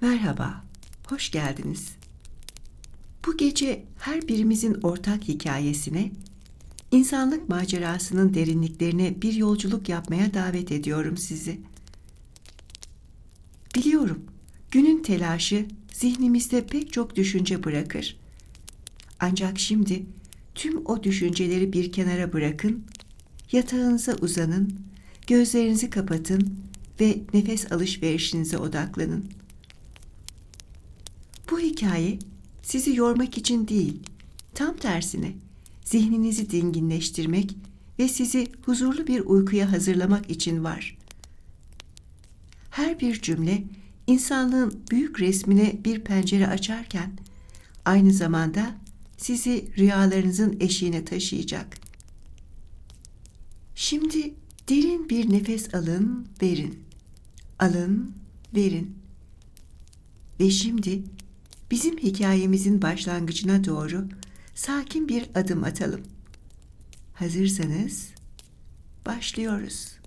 Merhaba, hoş geldiniz. Bu gece her birimizin ortak hikayesine, insanlık macerasının derinliklerine bir yolculuk yapmaya davet ediyorum sizi. Biliyorum, günün telaşı zihnimizde pek çok düşünce bırakır. Ancak şimdi tüm o düşünceleri bir kenara bırakın, yatağınıza uzanın, gözlerinizi kapatın ve nefes alışverişinize odaklanın. Bu hikaye sizi yormak için değil, tam tersine zihninizi dinginleştirmek ve sizi huzurlu bir uykuya hazırlamak için var. Her bir cümle insanlığın büyük resmine bir pencere açarken aynı zamanda sizi rüyalarınızın eşiğine taşıyacak. Şimdi derin bir nefes alın, verin. Alın, verin. Ve şimdi bizim hikayemizin başlangıcına doğru sakin bir adım atalım. Hazırsanız başlıyoruz.